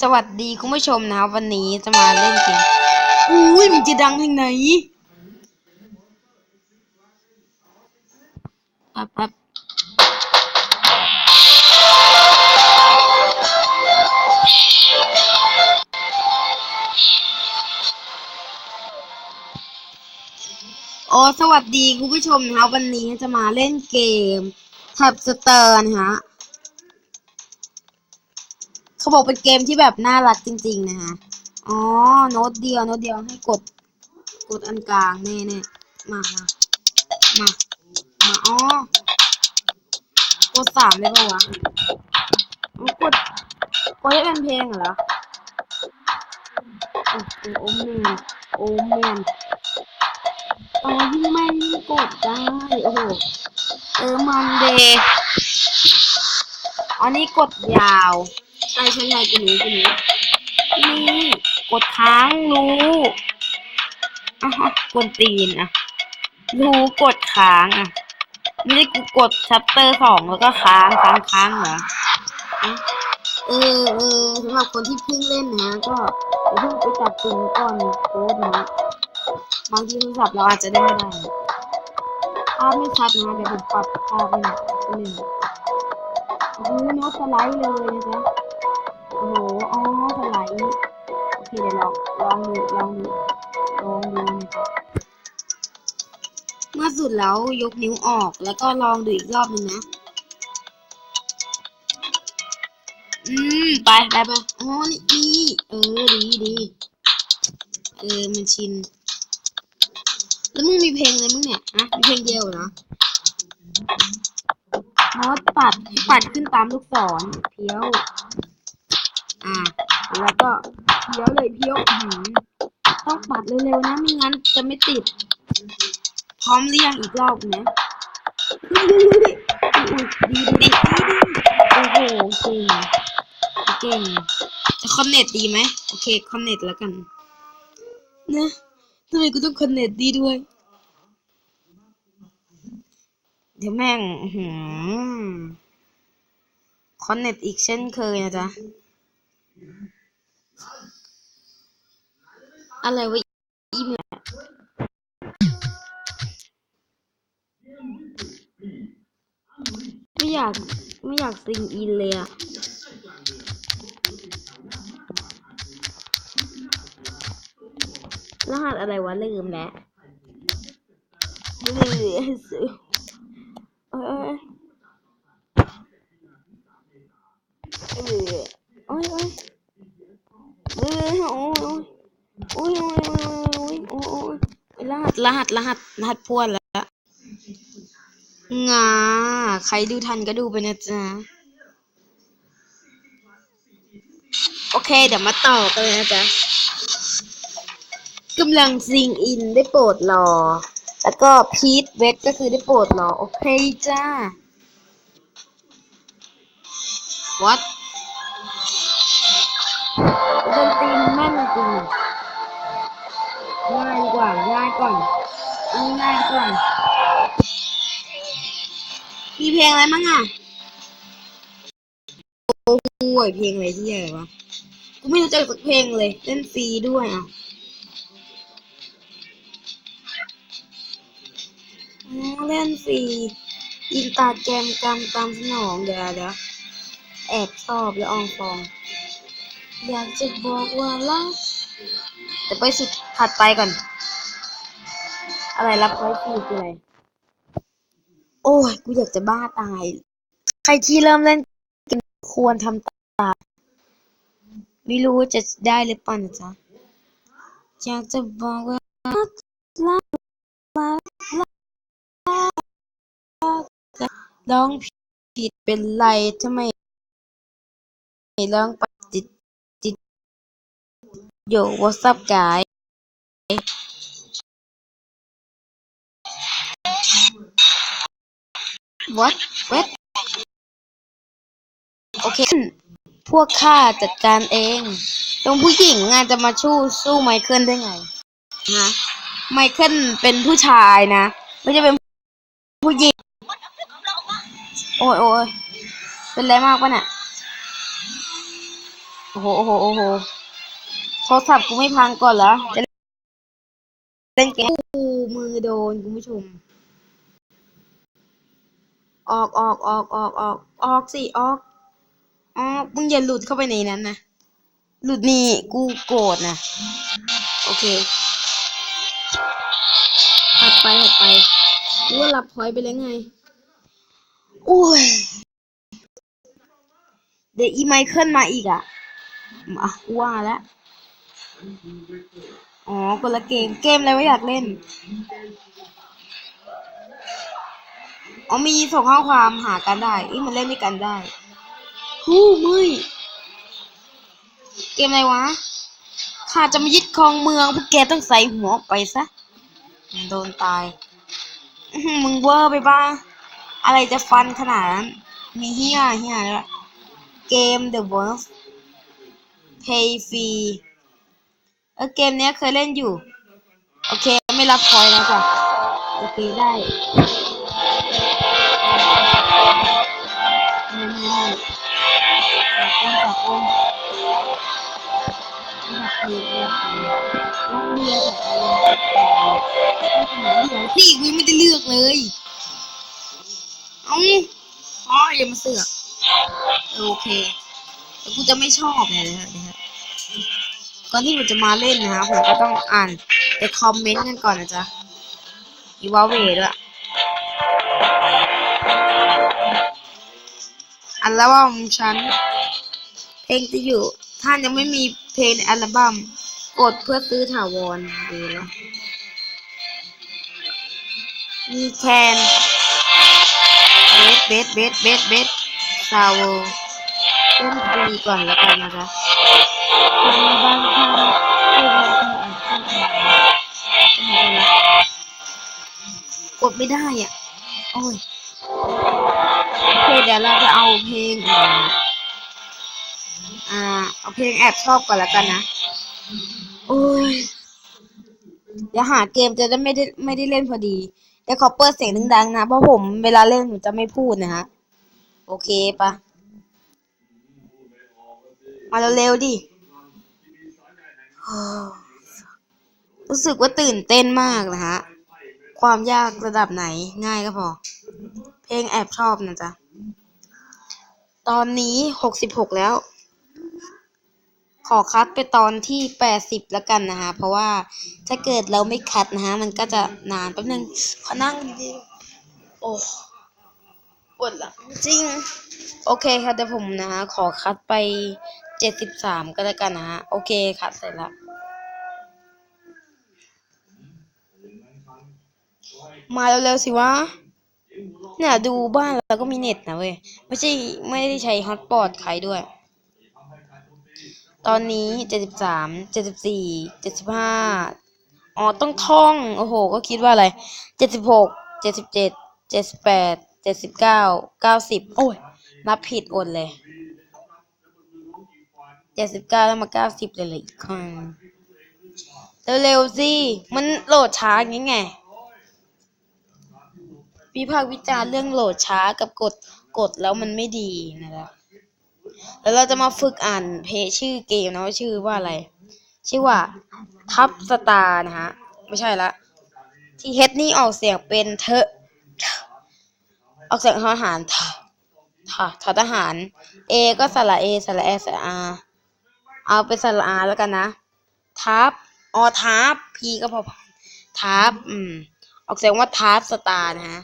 สวัสดีคุณผู้ชมนะครับวันนี้จะมาเล่นเกมอุ้ยมันจะดังที่ไหนป๊บป๊บโอ้สวัสดีคุณผู้ชมนะครับวันนี้จะมาเล่นเกมแท็บสเตอร์นะฮะ เขาบอกเป็นเกมที่แบบน่ารักจริง ๆ นะฮะอ๋อโน้ตเดียวโน้ตเดียวให้กด กดอันกลางแน่ๆมามามามาอ๋อกดสามได้ปะวะกดกดให้เป็นเพลงเหรอโอ้โหโอ้แมนโอ้แมนอ๋อยิ่งไม่กดได้โอ้โหเออมันเดย์อันนี้กดยาว ใช่ใช่ใช่กูรู้กูรู้นี่กดค้างรู้อะฮะกดตีนอะรู้กดค้างอะไม่ได้กูกดชัปเตอร์สองแล้วก็ค้างค้างค้างเหรออะเออเออสำหรับคนที่เพิ่งเล่นนะ ก็อย่าเพิ่งไปจับจริงก่อนโค้ดนะบางทีโทรศัพท์เราอาจจะได้ไม่ได้ภาพไม่ชัดนะเดี๋ยวผมปรับภาพให้หน่อยนิดนึงโอ้โหโน้ตสไลด์เลยนะจ๊ะ โอ้โห อ๋อสไลด์โอเคเดี๋ยวลองลองดูลองดูลองดูนะจ๊ะเมื่อสุดแล้วยกนิ้วออกแล้วก็ลองดูอีกรอบหนึ่งนะ อืม ไปไปไปอ๋อนี่นี่เออ ดีดีเออ มันชิน แล้วมึงมีเพลงอะไรมึงเนี่ยฮะมีเพลงเดียวเหรอโน้ตปัดปัดขึ้นตามลูกศรเพี้ยว อ่า แล้วก็เพี้ยวเลยเพี้ยวอื้อหือต้องปัดเร็วๆนะไม่งั้นจะไม่ติด พร้อมหรือยังอีกรอบนะอุ้ยดีดีดีโอ้โหเก่งเก่งจะคอนเนตดีไหมโอเคคอนเนตแล้วกันนะทำไมกูต้องคอนเนตดีด้วย เดี๋ยวแม่งคอนเน็ตอีกเช่นเคยนะจ๊ะ อะไรวะอีเมลไม่อยากไม่อยากซิงอินเลยอะรหัสอะไรวะลืมแล้วลืมเอ้ยเอ้ยโอ้ยโอ้ยเอ้ยโอ้ย อ้ยโอ้ยโอ้ยโอ้ยโอ้ยรหัสรหัสรหัสรหัสพวนแล้วงาใครดูทันก็ดูไปนะจ๊ะโอเค เดี๋ยวมาต่อกันเลยนะจ๊ะกำลังซิงอินได้โปรดรอ แล้วก็พีทเวทก็คือได้โปรดรอ โอเคจ้า what ดนตรีแม่นจริง กว่าง่ายก่อนอันนี้ง่ายก่อน มีเพลงอะไรมั่งอะโอ้โหเพลงอะไรที่อะไรวะกูไม่รู้จักสักเพลงเลย เล่นฟรีด้วยอะเล่นฟรีอินตาแกรมกรรมตามสนองเดี๋ยวเดี๋ยวแอบชอบแล้วอองฟอง อยากจะบอกว่ารักแต่ไปสุดถัดไปก่อน อะไรรับไว้คืออะไร โอ้ย กูอยากจะบ้าตาย ใครที่เริ่มเล่นเกมควรทำตามไม่รู้ว่าจะได้หรือเปล่านะจ๊ะ อยากจะบอกว่ารักรักรักรักร้องผิดเป็นไรทำไมร้องไปติดติดโย what's up guy what what โอเค พวกข้าจัดการเองตรงผู้หญิงงานจะมาชู้สู้ไมเคิลได้ไงฮะไมเคิลเป็นผู้ชายนะ ไม่ใช่เป็นผู้หญิง โอ้ยโอ้ยเป็นไรมากปะเนี่ยโอ้โหโอ้โหโอ้โหโทรศัพท์กูไม่พังก่อนเหรอจะเล่นเกมกูมือโดนคุณผู้ชม ออกออกออกออกออกออกสิออกออกมึงอย่าหลุดเข้าไปในนั้นนะหลุดนี่กูโกรธนะโอเคถัดไปถัดไปกูว่ารับพอยไปแล้วไงอุ้ยเดี๋ยวอีไมเคิลมาอีกอะมาว่าแล้วอ๋อคนละเกม เกมอะไรวะอยากเล่น อ๋อมีส่งข้อความหากันได้อีมันเล่นด้วยกันได้ฮู้มึยเกมอะไรวะข้าจะมายึดครองเมืองพวกแกต้องใส่หัวออกไปซะโดนตายอื้อหือมึงเวอร์ไปบ้าอะไรจะฟันขนาดนั้น มีเฮียเฮียด้วยเกม The Wolf Pay Free เออเกมเนี้ยเคยเล่นอยู่ โอเค ไม่รับพอยต์แล้วจ้ะโอเคได้ อบคุณขอบคุณไม่รับพอยต์ไม่รับพอยต์ต้องเลือกอะไรเดี๋ยวสิกูยังไม่ได้เลือกเลย เอ้าอ๋ออย่ามาเสือกโอเคแต่กูจะไม่ชอบเลยนะฮะนะฮะก่อนที่ผมจะมาเล่นนะฮะผมก็ต้องอ่านแต่คอมเมนต์กันก่อนนะจ๊ะอีวาเวด้วยอัลบั้มฉัน เพลงจะอยู่ท่านยังไม่มีเพลงอัลบั้มกดเพื่อซื้อถาวรดีแล้วมีแคนเบสเบสเบสเบสเบสซาวเล่นฟรีก่อนแล้วกันนะจ๊ะมีบางครั้งที่เราต้องอ่านข้อความกดไม่ได้อะ โอ้ยโอเคเดี๋ยวเราจะเอาเพลงอ่า อ่า เอาเพลงแอบชอบก่อนแล้วกันนะ โอ้ย เดี๋ยวหาเกมจะได้ไม่ได้ไม่ได้เล่นพอดีเดี๋ยวขอเปิดเสียงดังๆนะ เพราะผมเวลาเล่นผมจะไม่พูดนะฮะ โอเคปะมาเร็วๆดิ รู้สึกว่าตื่นเต้นมากนะฮะ ความยากระดับไหนง่ายก็พอ เพลงแอบชอบนะจ๊ะ ตอนนี้หกสิบหกแล้ว ขอคัดไปตอนที่แปดสิบแล้วกันนะฮะเพราะว่าถ้าเกิดเราไม่คัดนะฮะมันก็จะนานแป๊บนึงขอนั่งดีๆโอ้ปวดหลังจริง โอเคครับเดี๋ยวผมนะะขอคัดไปเจ็ดสิบสามก็แล้วกันนะฮะโอเคคัดเสร็จแล้วมาเร็วๆสิวะเนี่ยดูบ้านเราก็มีเน็ตนะเว้ย ไม่ใช่ไม่ได้ใช้ฮอตปอตใครด้วย ตอนนี้เจ็ดสิบสามเจ็ดสิบสี่เจ็ดสิบห้าอ๋อต้องท่อง โอ้โห ก็คิดว่าอะไรเจ็ดสิบหกเจ็ดสิบเจ็ดเจ็ดสิบแปดเจ็ดสิบเก้าเก้าสิบโอ้ย นับผิดอดเลยเจ็ดสิบเก้าแล้วมาเก้าสิบเลยเลยอีกครั้งเร็วๆสิ มันโหลดช้าอย่างไงวิพากษ์วิจารณ์เรื่องโหลดช้ากับกดกดแล้วมันไม่ดีนะครับ แล้วเราจะมาฝึกอ่านเพจชื่อเกมนะว่าชื่อว่าอะไร ชื่อว่าทับสตาร์นะฮะ ไม่ใช่ละ ที่เฮดนี่ออกเสียงเป็นเทอะออกเสียงทหารทะทะทอทหาร เอก็สระเอสระแอสระอาเอาเป็นสระอาแล้วกันนะทับออทับพีก็พอทับอืม ออกเสียงว่าทับสตาร์นะฮะ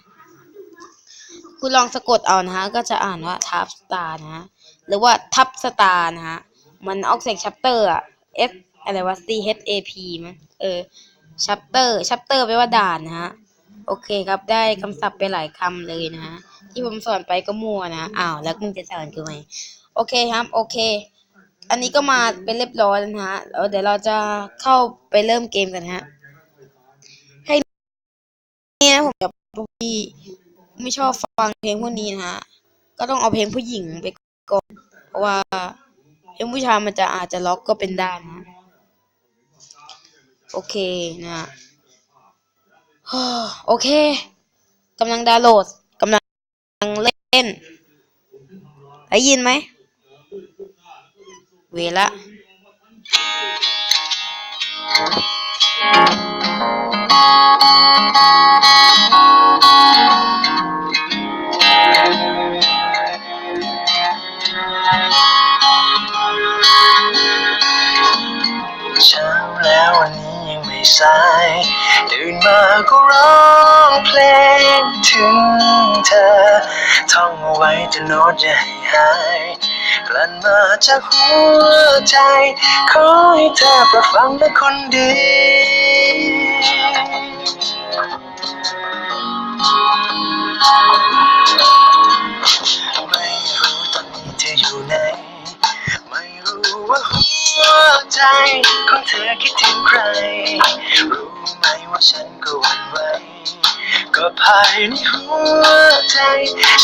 คุณลองสะกดเอานะฮะ ก็จะอ่านว่าทับสตาร์นะฮะ หรือว่าทับสตาร์นะฮะ มันออกเสียงชัปเตอร์อะ S อะไรวะ C H A P มั้งเออชัปเตอร์ชัปเตอร์แปลว่าด่านนะฮะ โอเคครับได้คำศัพท์ไปหลายคำเลยนะฮะ ที่ผมสอนไปก็มั่วนะ อ้าว แล้วมึงจะสอนกูไหมโอเคครับ โอเค อันนี้ก็มาเป็นเรียบร้อยแล้วนะฮะเดี๋ยวเราจะเข้าไปเริ่มเกมกันฮะ ให้นี่นะผมจะพี่ไม่ชอบฟังเพลงพวกนี้นะฮะ ก็ต้องเอาเพลงผู้หญิงไป ก่อน เพราะว่าเพลงผู้ชายมันจะอาจจะล็อกก็เป็นได้นะ โอเคนะโอเคกำลังดาวน์โหลดกำลังเล่นได้ยินไหม เวละเก็ร้องเพลงถึงเธอ ท่องเอาไว้จะโน้ตให้หายกลั่นมาจากหัวใจ ขอให้เธอปรดฟังนะคนดีไม่รู้ตอนนี้เธออยู่ไหน ไม่รู้ว่าหัวใจของเธอคิดถึงใคร ไหมว่าฉันก็หวั่นไหวก็ภายในหัวใจ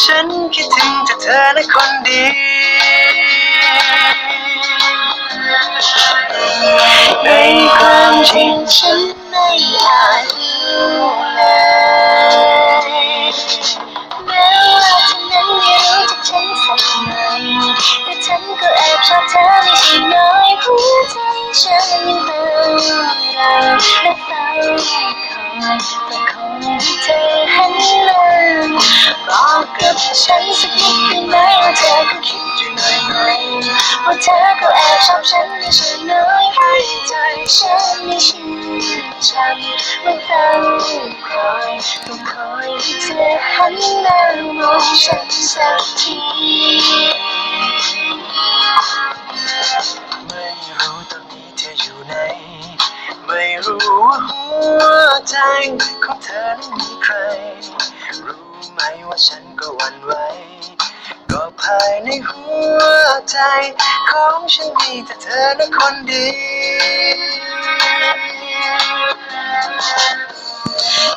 ฉันคิดถึงแต่เธอและคนดีในความจริงฉันไม่อาจรู้เลยแม้ว่าเธอนั้นไม่รู้จักฉันสักหน่อยแต่ฉันก็แอบชอบเธอไม่ใช่น้อยหัวใจ ฉันยังเต้นรอและเฝ้าคอยแต่คงให้เธอหันมาบอกกับฉันสักนิดได้ไหมว่าเธอก็คิดอยู่หน่อยหน่อยๆว่าเธอก็แอบชอบฉันไม่ใช่น้อยให้ใจฉันไม่ชื่นชันและเฝ้าคอยต้องคอยให้เธอหันมามองฉันสักที ไม่รู้ว่าหัวใจของเธอนั้นมีใคร รู้ไหมว่าฉันก็หวั่นไหวก็ภายในหัวใจ ของฉันมีแต่เธอและคนดี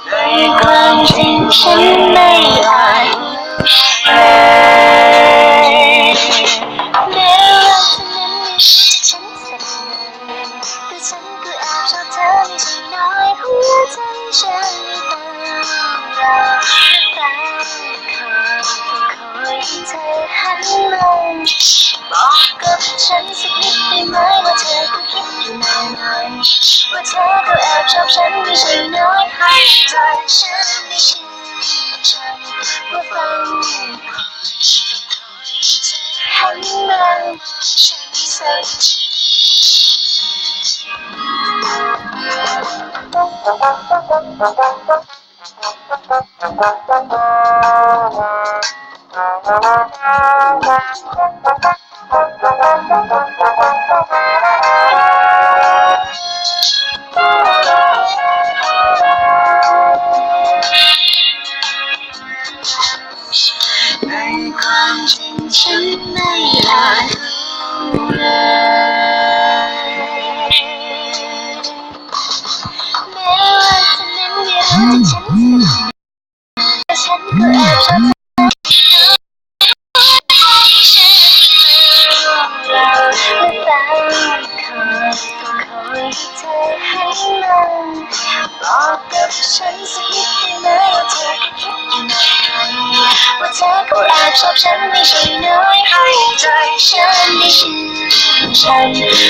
ในความจริงฉันไม่อา ฉันสักนิดได้ไหมว่าเธอก็คิดอยู่นานๆว่าเธอก็แอบชอบฉันไม่ใช่น้อยให้ใจฉันไม่ชื่นชันว่าเฝ้าคอยหันมาฉันสักที นั้นไม่รู้จักฉันสักหน่อยแต่ฉันก็แอบชอบเธอฉันรอและตามคอยคอยให้เธอหันบอกกับฉันสักนิดได้ไหมว่าเธอคิดอยู่นานว่าเธอก็แอบชอบฉันไม่ใช่น้อยให้ใจฉันได้ชื่นชัน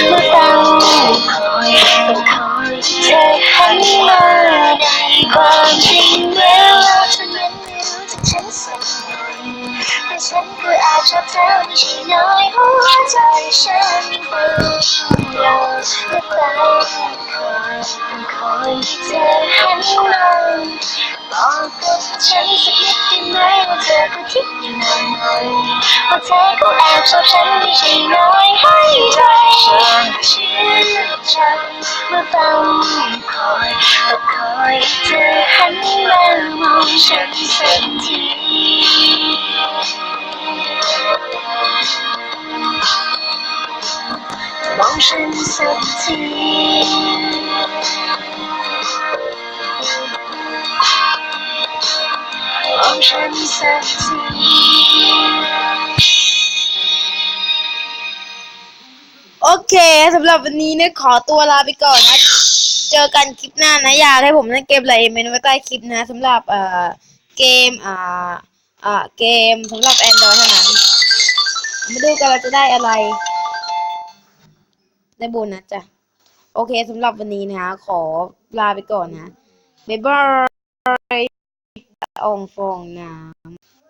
เมื่อเฝ้าคอยต้องคอยให้เธอหันมาใน ความจริงแม้ว่าเธอนั้นไม่รู้จักฉันสักหน่อยแต่ฉันก็แอบชอบเธอไม่ใช่น้อยหัวใจฉันเฝ้ารอและเฝ้าคอยต้องคอยให้เธอหันมาบอกกับฉันสักนิดได้ไหมว่าเธอก็คิดอยู่นานๆว่าเธอก็แอบชอบฉันไม่ใช่น้อยให้ใสักทีมองฉันสักทีมองฉันสักทีโอเคสำหรับวันนี้เนี่ยขอตัวลาไปก่อนนะ เจอกันคลิปหน้านะ อยากให้ผมเล่นเกมอะไรเมนไว้ใต้คลิปนะสำหรับเอ่อ เกมอ่าอ่าเกมสำหรับ Android เท่านั้น มาดูกันเราจะได้อะไร ได้โบนัสจ้ะ โอเคสำหรับวันนี้นะคะขอลาไปก่อนนะ บ๊ายบายอองฟองน้ำ